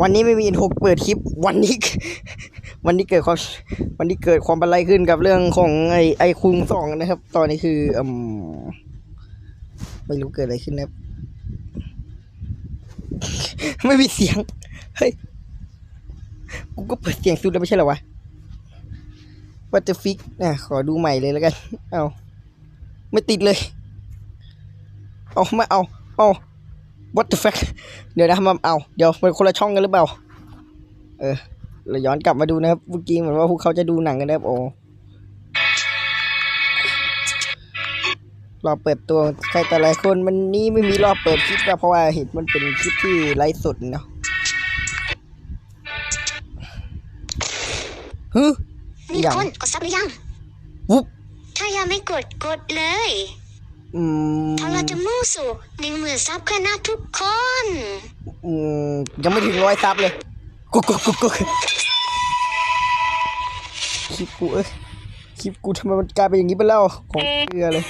วันนี้ไม่มีอินโทรเปิดคลิปวันนี้ วันนี้เกิดความวันนี้เกิดความบันไลขึ้นกับเรื่องของไอไอคุงสองนะครับ ตอนนี้คืออืมไม่รู้เกิดอะไรขึ้นนะครับ ไม่มีเสียงเฮ้ยกูก็เปิดเสียงสุดแล้วไม่ใช่เหรอวะวัตเตอร์ฟิกนะขอดูใหม่เลยแล้วกัน เอาไม่ติดเลย เอาไม่เอาเอา what the fuck เดี๋ยวนะมันเอา เดี๋ยวเป็นคนละช่องกันหรือเปล่า เออเราย้อนกลับมาดูนะครับเมื่อกี้เหมือนว่าพวกเขาจะดูหนังกันนะครับโอ้รอบเปิดตัวใครแต่หลายคนมันนี้ไม่มีรอบเปิดคลิปนะเพราะว่าเห็นมันเป็นคลิปที่ไลฟ์สดเนาะฮึมีอย่างคนกดซับหรือยังวุบถ้ายังไม่กดกดเลย อืมเพราะเราจะมุ่งสู่หนึ่งหมื่นซับกันนะทุกคน อืมยังไม่ถึงร้อยซับเลยกุกกุกกุกกุกคลิปกูเอ้ยคลิปกูทำไมมันกลายเป็นอย่างนี้ไปแล้วของเกลือเลย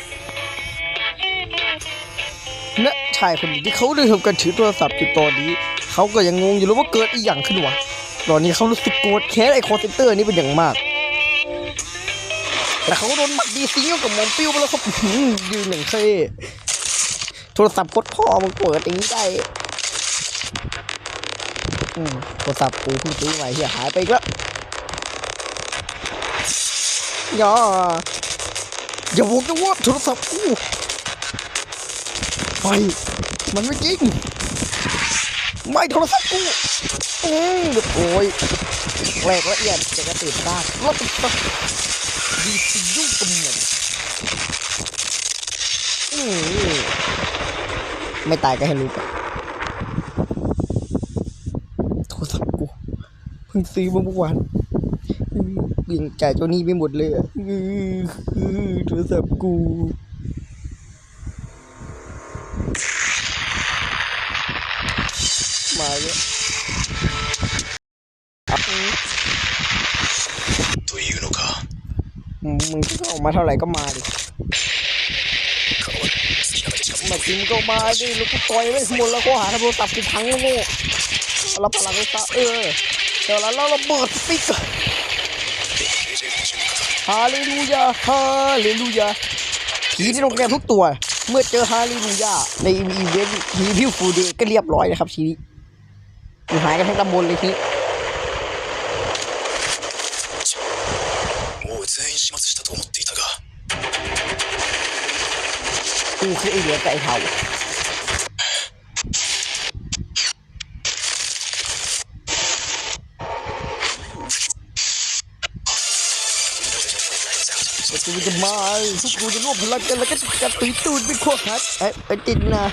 นะชายคนนี้ที่เขาได้ทำการถือโทรศัพท์อยู่ตอนนี้ เขาก็ยังงงอยู่เลยว่าเกิดอีหยังขึ้นวะตอนนี้เขารู้สึกโกรธแค้นไอ้คอร์เซนเตอร์นี้เป็นอย่างมาก แต่เขาโดนหมัดดีซิงกับมอมปิ้วไปแล้วครับอื้อหือยืนหนึ่งเท่โทรศัพท์โคตรพ่อมึงเปิดอย่างนี้ได้โทรศัพท์กูเพิ่งซื้อใหม่เฮียหายไปอีกแล้วอย่าอย่าบอกนะว่าโทรศัพท์กูไม่มันไม่จริง ไม่โทรศัพท์กูอืมโอ้ยแหลกละเอียดจะกระตือบ้านรถติ ดีไปยุ่งกับหมดอืมไม่ตายก็ให้รู้ไปโทรศัพท์กู เพิ่งซื้อมาเมื่อวานอื้อเบี่ยงจ่ายเจ้าหนี้ไปหมดเลยอือโทรศัพท์กูมาแล้ว มึงก็ออกมาเท่าไหร่ก็มาดิมาจิ้มก็มาดิลูกต่อยไม่หมดแล้วก็หาโทรศัพท์กูพังโง่เราพลังกูซะเออเดี๋ยวเราระเบิดติ๊กฮาเลลูยาฮาเลลูยาผีที่โรงแรมทุกตัว เมื่อเจอฮาเลลูยาในอีเวนต์ผีพิวฟูเดก็เรียบร้อยนะครับทีนี้หายกันทั้งตำบลเลยทีนี้ 全員始末したと思っていたが กูคือไอเหลือกับไอเทาพวกกูจะมาพวกกูจะรวบพลังกันแล้วก็จะตีตูดเป็นข้อหักไอ้ไอ้ติดนะ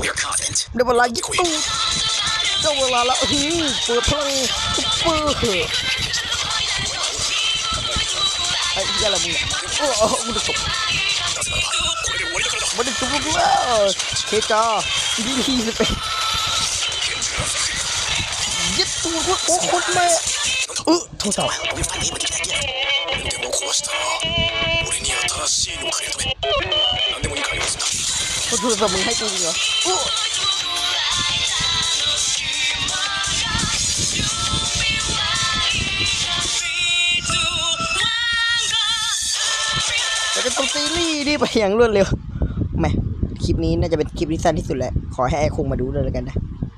We are confident ได้เวลายิงตูดได้เวลาละอื้อเปิดพลังซุปเปอร์ やらもううわ戻おおしたら俺いのかおよお จะเป็นตัวก็ต้องซีรีส์นี่ไปอย่างรวดเร็วแหมคลิปนี้น่าจะเป็นคลิปที่สั้นที่สุดแล้วขอให้ไอ้คงมาดูเลยแล้วกันนะ